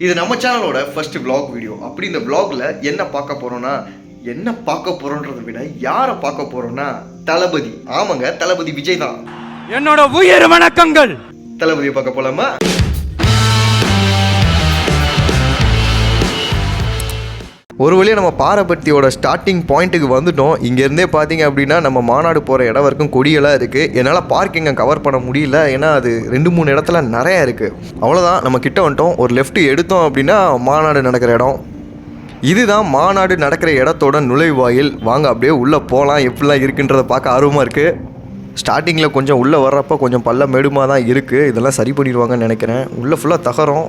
இது நம்ம சேனலோட ஃபர்ஸ்ட் vlog வீடியோ அப்படி இந்த vlogல என்ன பார்க்க போறோம்னா என்ன பார்க்க போறோன்றதை விட யாரை பார்க்க போறோம்னா தளபதி. ஆமாங்க தளபதி விஜய் தான். என்னோட உயிர் வணக்கங்கள். தளபதியை பார்க்க போலாமா? ஒரு வழியாக நம்ம பாரபத்தியோட ஸ்டார்டிங் பாயிண்ட்டுக்கு வந்துட்டோம். இங்கேருந்தே பார்த்தீங்க அப்படின்னா நம்ம மாநாடு போகிற இடம் வரைக்கும் கொடியெல்லாம் இருக்குது என்னால் பார்க்கிங்கை கவர் பண்ண முடியல. ஏன்னா அது ரெண்டு மூணு இடத்துல நிறையா இருக்குது அவ்வளோதான் நம்ம கிட்ட வந்துட்டோம். ஒரு லெஃப்ட் எடுத்தோம் அப்படின்னா மாநாடு நடக்கிற இடம். இதுதான் மாநாடு நடக்கிற இடத்தோட நுழைவாயில். வாங்க அப்படியே உள்ளே போகலாம் எப்படிலாம் இருக்குன்றதை பார்க்க ஆர்வமாக இருக்குது ஸ்டார்டிங்கில் கொஞ்சம் உள்ளே வர்றப்போ கொஞ்சம் பல்ல மேடுமா தான் இருக்குது இதெல்லாம் சரி பண்ணிடுவாங்கன்னு நினைக்கிறேன். உள்ளே ஃபுல்லாக தகரம்.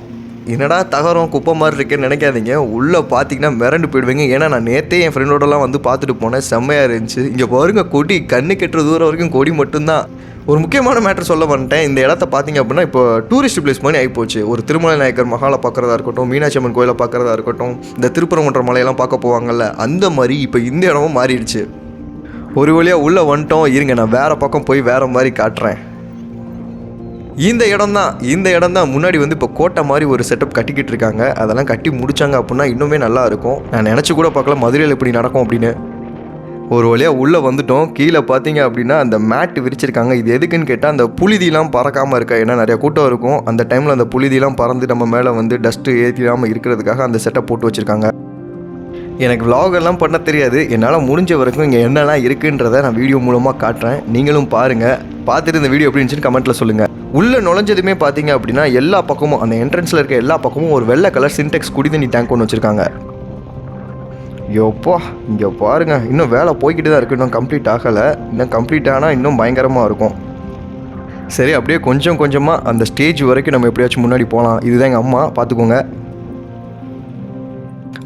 என்னடா தகரம் குப்பை மாதிரி இருக்கேன்னு நினைக்காதீங்க. உள்ளே பார்த்தீங்கன்னா மிரண்டு போயிடுவீங்க. ஏன்னா நான் நேற்றே என் ஃப்ரெண்டோடலாம் வந்து பார்த்துட்டு போனேன். செம்மையாக இருந்துச்சு. இங்கே பாருங்க கொடி கண்ணு கெட்டுற தூரம் வரைக்கும் கொடி மட்டும்தான். ஒரு முக்கியமான மேட்டர் சொல்ல வந்துட்டேன். இந்த இடத்த பார்த்தீங்க அப்படின்னா இப்போ டூரிஸ்ட் பிளேஸ் மாதிரி ஆகிப்போச்சு ஒரு திருமலை நாயக்கர் மகாலை பார்க்குறதா இருக்கட்டும் மீனாட்சி அம்மன் கோயிலை பார்க்குறதா இருக்கட்டும் இந்த திருப்பரங்குன்ற மலையெல்லாம் பார்க்க போவாங்கல்ல அந்த மாதிரி இப்போ இந்த இடமும் மாறிடுச்சு. ஒரு வழியாக உள்ளே வந்துட்டோம். இருங்க நான் வேறு பக்கம் போய் வேறு மாதிரி காட்டுறேன். இந்த இடம் தான் இந்த இடம் தான் முன்னாடி வந்து இப்போ கோட்டை மாதிரி ஒரு செட்டப் கட்டிக்கிட்டு இருக்காங்க அதெல்லாம் கட்டி முடிச்சாங்க அப்படின்னா இன்னுமே நல்லா இருக்கும். நான் நினச்சி கூட பார்க்கல மதுரையில் இப்படி நடக்கும் அப்படின்னு. ஒரு வழியாக உள்ளே வந்துட்டோம். கீழே பார்த்தீங்க அப்படின்னா அந்த மேட் விரிச்சிருக்காங்க. இது எதுக்குன்னு கேட்டால் அந்த புழுதிலாம் பறக்காமல் இருக்கா ஏன்னா நிறைய கூட்டம் இருக்கும். அந்த டைமில் அந்த புழுதிலாம் பறந்து நம்ம மேலே வந்து டஸ்ட்டு ஏற்றிடாமல் இருக்கிறதுக்காக அந்த செட்டப் போட்டு வச்சுருக்காங்க. எனக்கு விலாகெல்லாம் பண்ண தெரியாது. என்னால் முடிஞ்ச வரைக்கும் இங்கே என்னெல்லாம் இருக்குன்றதை நான் வீடியோ மூலமாக காட்டுறேன். நீங்களும் பாருங்கள் பார்த்துட்டு இந்த வீடியோ எப்படி இருந்துச்சுன்னு கமெண்ட்டில் சொல்லுங்கள் உள்ளே நுழைஞ்சதுமே பார்த்தீங்க அப்படின்னா எல்லா பக்கமும் அந்த என்ட்ரன்ஸில் இருக்க எல்லா பக்கமும் ஒரு வெள்ளை கலர் சின்டெக்ஸ் குடிதண்ணி டேங்க் ஒன்று வச்சுருக்காங்க. யோப்பா இங்கே பாருங்க இன்னும் வேலை போய்கிட்டு தான் இருக்குது இன்னும் கம்ப்ளீட் ஆகலை. இன்னும் கம்ப்ளீட் ஆனால் இன்னும் பயங்கரமாக இருக்கும். சரி அப்படியே கொஞ்சம் கொஞ்சமாக அந்த ஸ்டேஜ் வரைக்கும் நம்ம எப்படியாச்சும் முன்னாடி போகலாம் இதுதான் எங்கள் அம்மா பார்த்துக்கோங்க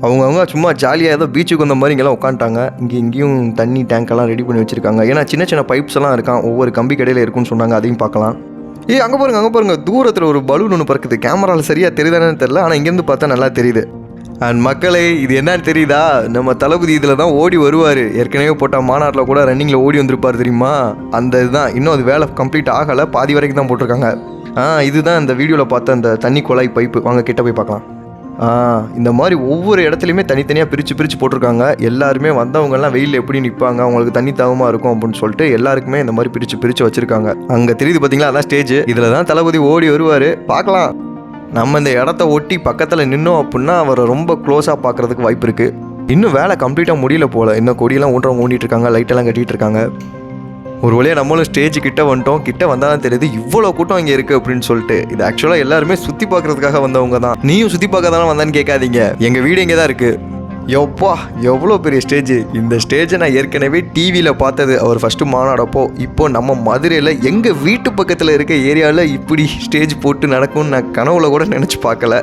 அவங்கவுங்க சும்மா ஜாலியாக ஏதோ பீச்சுக்கு வந்த மாதிரி இங்கெல்லாம் உட்காந்துட்டாங்க. இங்கே இங்கேயும் தண்ணி டேங்க்கெல்லாம் ரெடி பண்ணி வச்சுருக்காங்க. ஏன்னா சின்ன சின்ன பைப்ஸ் எல்லாம் இருக்கான். ஒவ்வொரு கம்பி கடையில் இருக்குன்னு சொன்னாங்க. அதையும் பார்க்கலாம். ஏய் அங்கே பாருங்க அங்கே பாருங்க. தூரத்தில் ஒரு பலூன் ஒன்று பறக்குது. கேமராவில் சரியாக தெரியுதானு தெரில ஆனால் இங்கேருந்து பார்த்தா நல்லா தெரியுது. அண்ட் மக்களே இது என்னன்னு தெரியுதா? நம்ம தளபதி இதில் தான் ஓடி வருவார். ஏற்கனவே போட்டால் மாநாட்டில் கூட ரன்னிங்கில் ஓடி வந்திருப்பார் தெரியுமா? அந்த இதுதான். இன்னும் அது வேலை கம்ப்ளீட் ஆகலை. பாதி வரைக்கும் தான் போட்டிருக்காங்க. ஆ இதுதான் இந்த வீடியோவில் பார்த்த அந்த தண்ணி குழாய் பைப்பு வாங்க கிட்ட போய் பார்க்கலாம். இந்த மாதிரி ஒவ்வொரு இடத்துலையுமே தனித்தனியாக பிரித்து பிரித்து போட்டிருக்காங்க. எல்லாருமே வந்தவங்கெல்லாம் வெயிலில் எப்படி நிற்பாங்க அவங்களுக்கு தண்ணி தாகமாக இருக்கும் அப்படின்னு சொல்லிட்டு எல்லாருக்குமே இந்த மாதிரி பிரித்து பிரித்து வச்சுருக்காங்க. அங்கே தெரியுது பார்த்தீங்களா அதான் ஸ்டேஜ் இதில் தான் தளபதி ஓடி வருவார். பார்க்கலாம். நம்ம இந்த இடத்த ஒட்டி பக்கத்தில் நின்னோம் அப்படின்னா அவரை ரொம்ப க்ளோஸாக பார்க்குறதுக்கு வாய்ப்பு இருக்குது இன்னும் வேலை கம்ப்ளீட்டாக முடியல போல். இன்னும் கொடியெல்லாம் ஊன்றவங்க ஊண்டிட்டு இருக்காங்க லைட்டெல்லாம் கட்டிகிட்டு இருக்காங்க. ஒரு வழியாக நம்மளும் ஸ்டேஜ் கிட்டே வந்துட்டோம் கிட்ட வந்தால் தான் தெரியுது இவ்வளோ கூட்டம் இங்கே இருக்குது அப்படின்னு சொல்லிட்டு. இது ஆக்சுவலாக எல்லாருமே சுற்றி பார்க்குறதுக்காக வந்தவங்க தான். நீயும் சுற்றி பார்க்க தானே வந்தான்னு கேட்காதீங்க. எங்கள் வீடு இங்கே தான் இருக்குது எப்பா எவ்வளோ பெரிய ஸ்டேஜ் இந்த ஸ்டேஜை நான் ஏற்கனவே டிவியில் பார்த்தது. அவர் ஃபஸ்ட்டு மாநாடப்போ இப்போ நம்ம மதுரையில் எங்கள் வீட்டு பக்கத்தில் இருக்க ஏரியாவில் இப்படி ஸ்டேஜ் போட்டு நடக்கும்னு நான் கனவுல கூட நினச்சி பார்க்கல.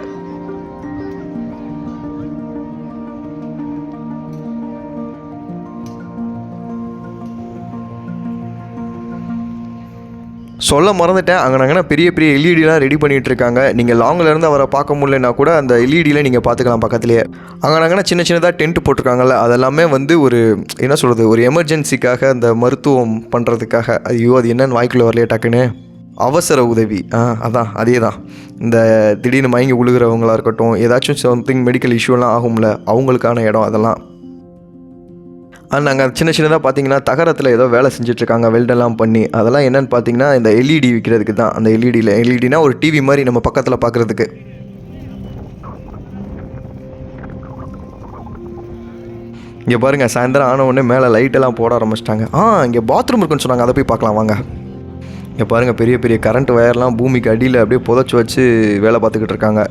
சொல்ல மறந்துட்டேன். அங்கே நாங்கள் பெரிய பெரிய எல்இடிலாம் ரெடி பண்ணிகிட்டு இருக்காங்க நீங்கள் லாங்கில் இருந்து அவரை பார்க்க முடியலனா கூட அந்த எல்இடியில் நீங்கள் பார்த்துக்கலாம் பக்கத்துலேயே அங்கே நாங்கள் சின்ன சின்னதாக டென்ட் போட்டிருக்காங்கல்ல அதெல்லாமே வந்து ஒரு என்ன சொல்கிறது ஒரு எமர்ஜென்சிக்காக அந்த மருத்துவம் பண்ணுறதுக்காக ஐயோ அது என்னன்னு வாய்க்குள்ளே வரலையே டக்குன்னு. அவசர உதவி. ஆ அதான் அதே தான் இந்த திடீர்னு மயங்கி உழுகிறவங்களாக இருக்கட்டும் ஏதாச்சும் சம்திங் மெடிக்கல் இஷ்யூலாம் ஆகும்ல அவங்களுக்கான இடம் அதெல்லாம். நாங்கள் சின்ன சின்னதாக பார்த்தீங்கன்னா தகரத்தில் ஏதோ வேலை செஞ்சுட்ருக்காங்க வெல்டெல்லாம் பண்ணி. அதெல்லாம் என்னென்னு பார்த்தீங்கன்னா இந்த எல்இடி விற்கிறதுக்கு தான். அந்த எல்இடியில் எல்இடினா ஒரு டிவி மாதிரி நம்ம பக்கத்தில் பார்க்குறதுக்கு இங்கே பாருங்கள் சாயந்தரம் ஆன உடனே மேலே லைட்டெல்லாம் போட ஆரம்பிச்சிட்டாங்க. ஆ இங்கே பாத்ரூம் இருக்குன்னு சொன்னாங்க. அதை போய் பார்க்கலாம் வாங்க. இங்கே பாருங்கள் பெரிய பெரிய கரண்ட் வயர்லாம் பூமிக்கு அடியில் அப்படியே புதைச்சி வச்சு வேலை பார்த்துக்கிட்டு இருக்காங்க.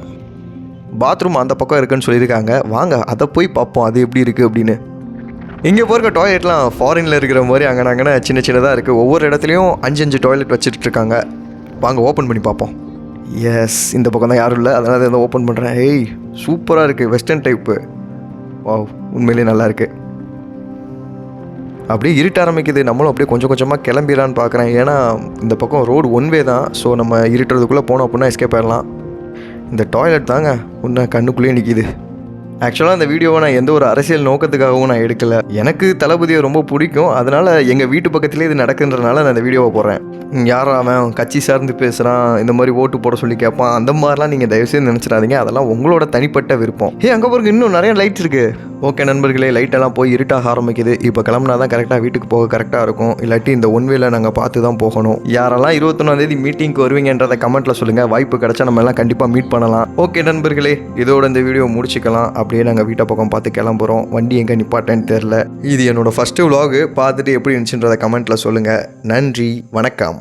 பாத்ரூம் அந்த பக்கம் இருக்குன்னு சொல்லியிருக்காங்க. வாங்க அதை போய் பார்ப்போம். அது எப்படி இருக்குது அப்படின்னு. இங்கே போகிற டாய்லெட்லாம் ஃபாரினில் இருக்கிற மாதிரி அங்கே நாங்கன்னா சின்ன சின்னதாக இருக்குது ஒவ்வொரு இடத்துலையும் அஞ்சு அஞ்சு டாய்லெட் வச்சுட்டு இருக்காங்க. வாங்க ஓப்பன் பண்ணி பார்ப்போம். எஸ் இந்த பக்கம் தான் யாரும் இல்லை. அதனால் அதை ஓப்பன் பண்ணுறேன் ஏய் சூப்பராக இருக்குது வெஸ்டர்ன் டைப்பு வாவ் உண்மையிலேயே நல்லாயிருக்கு அப்படியே இருட்ட ஆரம்பிக்குது. நம்மளும் அப்படியே கொஞ்சம் கொஞ்சமாக கிளம்பிடலான்னு பார்க்குறேன். ஏன்னா இந்த பக்கம் ரோடு ஒன் வே தான். ஸோ நம்ம இருட்டுறதுக்குள்ளே போனோம் அப்படின்னா எஸ்கேப் ஆயிடலாம். இந்த டாய்லெட் தாங்க உன்ன கண்ணுக்குள்ளேயே நிற்கிது ஆக்சுவலாக அந்த வீடியோவை நான் எந்த ஒரு அரசியல் நோக்கத்துக்காகவும் நான் எடுக்கல. எனக்கு தளபதியை ரொம்ப பிடிக்கும். அதனால் எங்கள் வீட்டு பக்கத்துலேயே இது நடக்குன்றனால நான் அந்த வீடியோவை போடுறேன். ம், அவன்? கட்சி சார்ந்து பேசுகிறான் இந்த மாதிரி ஓட்டு போட சொல்லி கேட்பான். அந்த மாதிரிலாம் நீங்கள் தயவுசெய்து நினச்சிடாதீங்க. அதெல்லாம் உங்களோட தனிப்பட்ட விருப்பம். ஏ அங்கே பாருங்க இன்னும் நிறைய லைட்ஸ் இருக்குது ஓகே நண்பர்களே லைட்டெல்லாம் போய் இருட்டாக ஆரம்பிக்குது. இப்போ கிளம்புனா தான் கரெக்டாக வீட்டுக்கு போக கரெக்டாக இருக்கும். இல்லாட்டி இந்த ஒன் வேல நாங்கள் பார்த்து தான் போகணும். யாரெல்லாம் இருபத்தொன்னாந்தேதி மீட்டிங்க்கு வருவீங்கன்றதை கமெண்ட்டில் சொல்லுங்கள் வாய்ப்பு கிடச்சா நம்ம எல்லாம் கண்டிப்பாக மீட் பண்ணலாம். ஓகே நண்பர்களே இதோட இந்த வீடியோ முடிச்சுக்கலாம். அப்படியே நாங்கள் வீட்டை பக்கம் பார்த்து கிளம்புறோம். வண்டி எங்கே நிப்பாட்டேன்னு தெரில இது என்னோடய ஃபஸ்ட்டு விலாகு பார்த்துட்டு எப்படி இருந்துச்சுன்றதை கமெண்ட்டில் சொல்லுங்கள் நன்றி. வணக்கம்.